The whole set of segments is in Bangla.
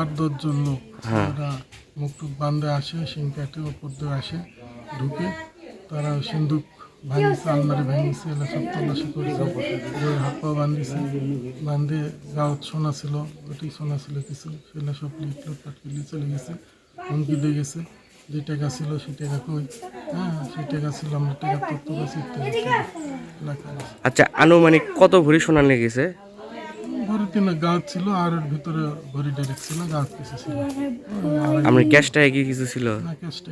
আট দশজন লোক তারা মুখটুক বান্ধে আসে সিং কাটে ওপর দিয়ে আসে ঢুকে। তারা সিন্দুক ভাঙিছে আলমারি ভেঙেছে এগুলো সব তল্লাশি করেছে। হাত পা বান্ধিছে বান্ধে গাঁত সোনা ছিল ওটি সোনা ছিল কিছু। সেগুলো সব লিট লুটপাট করে চলে গেছে। হুমকি দিয়ে গেছে। যে টাকা ছিল সেই টাকা কই? হ্যাঁ সেই টাকা ছিল আমরা টাকা তত্ত্ব আচ্ছা আনুমানিক কত ভরি সোনা লেগেছে ঘড়িতে গাছ ছিল আর এর ভিতরে ঘড়ি ডাইরেক্ট ছিল গাছ কিছু ছিল। আপনার ক্যাশটা এগিয়ে কিছু ছিল? না ক্যাশটা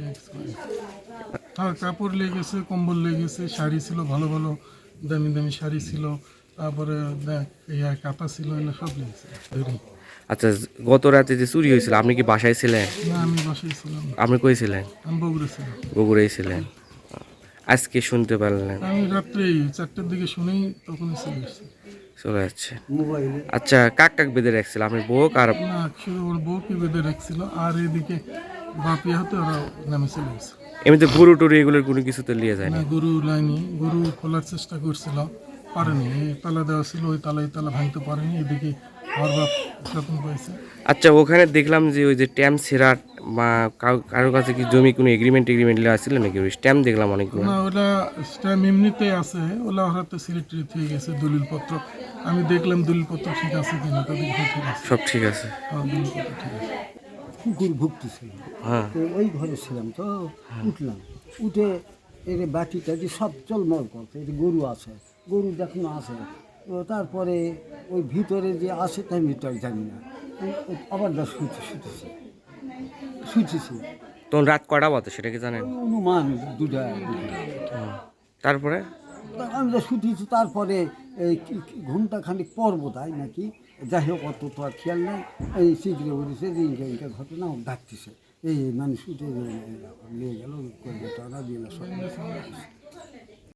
আর কাপড় লেগেছে কম্বল লেগেছে শাড়ি ছিল ভালো ভালো দামি দামি শাড়ি ছিল। তারপরে ইয়া কাঁথা ছিল এগুলো সব লেগেছে ধরি। আচ্ছা গত রাতে যে চুরি হয়েছিল আপনি কি বাসায় ছিলেন? না আমি বাসায় ছিলাম। আপনি কই ছিলেন? আমি বগুড়ে ছিলাম। বগুড়াই ছিলেন। আজকে শুনতে পারলেন। আমি রাত্রে চারটার দিকে শুনেই তখনই চলে এসেছি। চলে যাচ্ছে। আচ্ছা কাক কাক বেঁধে রাখছিল? আপনি বোক আর ওর বউকে বেঁধে রাখছিল আর এদিকে বাপিয়া হাতে ওরা নামে চলে গেছে। এমনিতে গরু টরু এগুলোর কোনো কিছুতে নিয়ে যায় না গরু লাইনি গরু খোলার চেষ্টা করছিল পারেনি। তালা দেওয়া ছিল ওই তালা এই তালা ভাঙতে পারেনি। এদিকে আচ্ছা ওখানে দেখলাম যে ওই যে ট্যাম সেরাট বা কারোর কাছে কি জমি কোনো এগ্রিমেন্ট এগ্রিমেন্ট লেওয়া ছিল নাকি? ওই স্ট্যাম্প দেখলাম অনেকগুলো। না ওটা স্ট্যাম্প এমনিতে আছে। ওলা হাতে সিলেক্টরি হয়ে গেছে দলিলপত্র। আমি দেখলাম দলিলপত্র ঠিক আছে কিনা তো ঠিক আছে। সব ঠিক আছে। হ্যাঁ, দলিলপত্র ঠিক আছে। কুকুর ভুগতেছিল হ্যাঁ। ওই ঘরে ছিলাম তো উঠলাম। উঠে এর বাটিটা টাটি সব চলমল করছে যে গরু আছে গরু দেখুন আছে। তারপরে ওই ভিতরে যে আছে তাই আমি জানি না। আবার শুতে শুতেছি। শুতেছি তখন রাত কটা বাজে সেটা কি জানেন? অনুমান দুটা। তারপরে? তা আমি যা শুতেছি তারপরে এই ঘণ্টা খানিক পর তাই নাকি? যাই হোক অত তো আর খেয়াল নাই। এই শীঘ্রে উঠেছে যে রিঙ্কা ইনকা ঘটনা ডাকতেছে। এই মানে শুধু নিয়ে গেল তারা দিয়ে সব